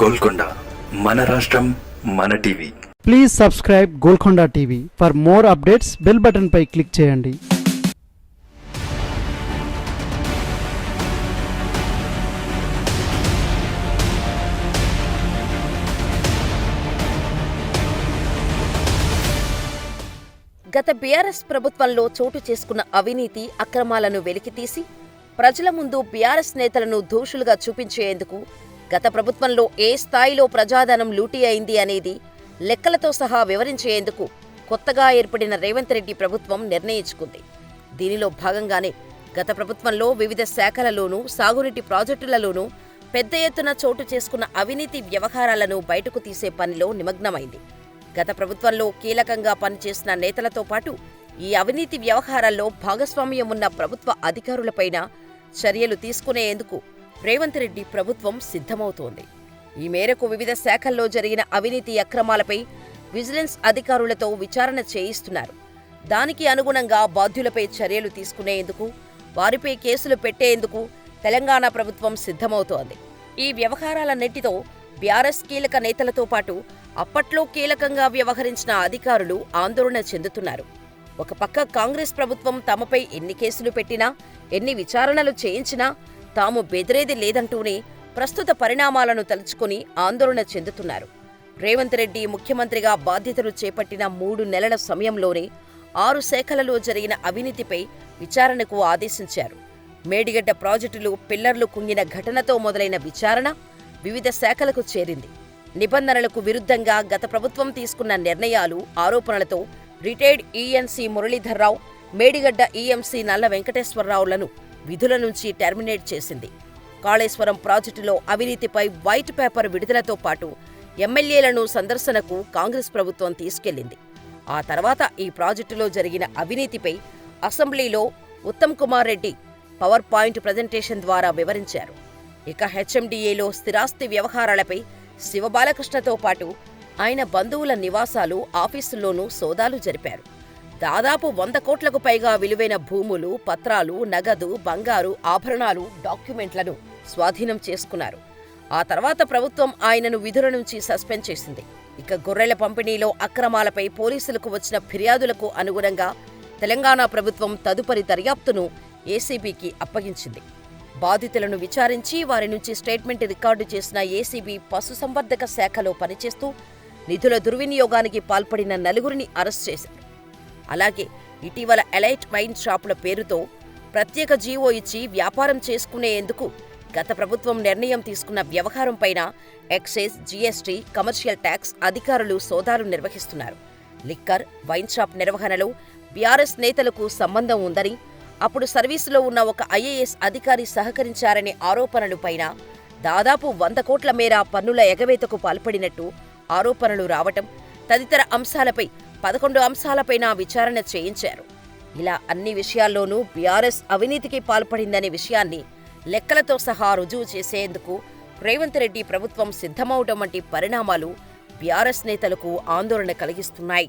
గోల్కొండ మన రాష్ట్రం మన TV. Please subscribe Golconda TV for more updates bell button pi click చేయండి. గత బీఆర్ఎస్ ప్రభుత్వంలో చోటు చేసుకున్న అవినీతి అక్రమాలను వెలికితీసి ప్రజల ముందు బీఆర్ఎస్ నేతలను దోషులుగా చూపించేందుకు గత ప్రభుత్వంలో ఏ స్థాయిలో ప్రజాధనం లూటీ అయింది అనేది లెక్కలతో సహా వివరించేందుకు కొత్తగా ఏర్పడిన రేవంత్ రెడ్డి ప్రభుత్వం నిర్ణయించుకుంది. దీనిలో భాగంగానే గత ప్రభుత్వంలో వివిధ శాఖలలోనూ సాగునీటి ప్రాజెక్టులలోనూ పెద్ద ఎత్తున చోటు చేసుకున్న అవినీతి వ్యవహారాలను బయటకు తీసే పనిలో నిమగ్నమైంది. గత ప్రభుత్వంలో కీలకంగా పనిచేసిన నేతలతో పాటు ఈ అవినీతి వ్యవహారాల్లో భాగస్వామ్యం ఉన్న ప్రభుత్వ అధికారులపైన చర్యలు తీసుకునేందుకు రేవంత్ రెడ్డి ప్రభుత్వం సిద్ధమవుతోంది. ఈ మేరకు వివిధ శాఖల్లో జరిగిన అవినీతి అక్రమాలపై విజిలెన్స్ అధికారులతో విచారణ చేయిస్తున్నారు. దానికి అనుగుణంగా బాధ్యులపై చర్యలు తీసుకునేందుకు వారిపై కేసులు పెట్టేందుకు తెలంగాణ ప్రభుత్వం సిద్ధమవుతోంది. ఈ వ్యవహారాలన్నింటితో బీఆర్ఎస్ కీలక నేతలతో పాటు అప్పట్లో కీలకంగా వ్యవహరించిన అధికారులు ఆందోళన చెందుతున్నారు. ఒక పక్క కాంగ్రెస్ ప్రభుత్వం తమపై ఎన్ని కేసులు పెట్టినా ఎన్ని విచారణలు చేయించినా తాము బెదిరేది లేదంటూనే ప్రస్తుత పరిణామాలను తలుచుకుని ఆందోళన చెందుతున్నారు. రేవంత్ రెడ్డి ముఖ్యమంత్రిగా బాధ్యతలు చేపట్టిన మూడు నెలల సమయంలోనే ఆరు శాఖలలో జరిగిన అవినీతిపై విచారణకు ఆదేశించారు. మేడిగడ్డ ప్రాజెక్టులు పిల్లర్లు కుంగిన ఘటనతో మొదలైన విచారణ వివిధ శాఖలకు చేరింది. నిబంధనలకు విరుద్ధంగా గత ప్రభుత్వం తీసుకున్న నిర్ణయాలు ఆరోపణలతో retired ENC Muralidhar Rao Medigadda ENC Nalla వెంకటేశ్వరరావులను విధుల నుంచి టెర్మినేట్ చేసింది. కాళేశ్వరం ప్రాజెక్టులో అవినీతిపై వైట్ పేపర్ విడుదలతో పాటు ఎమ్మెల్యేలను సందర్శనకు కాంగ్రెస్ ప్రభుత్వం తీసుకెళ్ళింది ఆ తర్వాత ఈ ప్రాజెక్టులో జరిగిన అవినీతిపై అసెంబ్లీలో Uttam Kumar Reddy power point presentation ద్వారా వివరించారు. ఇక హెచ్ఎండిఏలో స్థిరాస్తి వ్యవహారాలపై శివబాలకృష్ణతో పాటు ఆయన బంధువుల నివాసాలు ఆఫీసుల్లోనూ సోదాలు జరిపారు. దాదాపు వంద కోట్లకు పైగా విలువైన భూములు పత్రాలు నగదు బంగారు ఆభరణాలు డాక్యుమెంట్లను స్వాధీనం చేసుకున్నారు. ఆ తర్వాత ప్రభుత్వం ఆయనను విధుల నుంచి సస్పెండ్ చేసింది. ఇక గొర్రెల పంపిణీలో అక్రమాలపై పోలీసులకు వచ్చిన ఫిర్యాదులకు అనుగుణంగా తెలంగాణ ప్రభుత్వం తదుపరి దర్యాప్తును ఏసీబీకి అప్పగించింది. బాధితులను విచారించి వారి నుంచి స్టేట్మెంట్ రికార్డు చేసిన ఏసీబీ పశుసంవర్ధక శాఖలో పనిచేస్తూ నిధుల దుర్వినియోగానికి పాల్పడిన నలుగురిని అరెస్ట్ చేశారు. అలాగే ఇటీవల ఎలైట్ వైన్ షాపుల పేరుతో ప్రత్యేక జీవో ఇచ్చి వ్యాపారం చేసుకునేందుకు గత ప్రభుత్వం నిర్ణయం తీసుకున్న వ్యవహారంపైన ఎక్సైజ్ జీఎస్టీ కమర్షియల్ ట్యాక్స్ అధికారులు సోదాలు నిర్వహిస్తున్నారు. లిక్కర్ వైన్ షాప్ నిర్వహణలో బీఆర్ఎస్ నేతలకు సంబంధం ఉందని అప్పుడు సర్వీసులో ఉన్న ఒక ఐఏఎస్ అధికారి సహకరించారనే ఆరోపణలపైన దాదాపు వంద కోట్ల మేర పన్నుల ఎగవేతకు పాల్పడినట్టు ఆరోపణలు రావటం తదితర అంశాలపై పదకొండు అంశాలపైన విచారణ చేయించారు. ఇలా అన్ని విషయాల్లోనూ బీఆర్ఎస్ అవినీతికి పాల్పడిందనే విషయాన్ని లెక్కలతో సహా రుజువు చేసేందుకు రేవంత్ రెడ్డి ప్రభుత్వం సిద్ధమవడం వంటి పరిణామాలు బీఆర్ఎస్ నేతలకు ఆందోళన కలిగిస్తున్నాయి.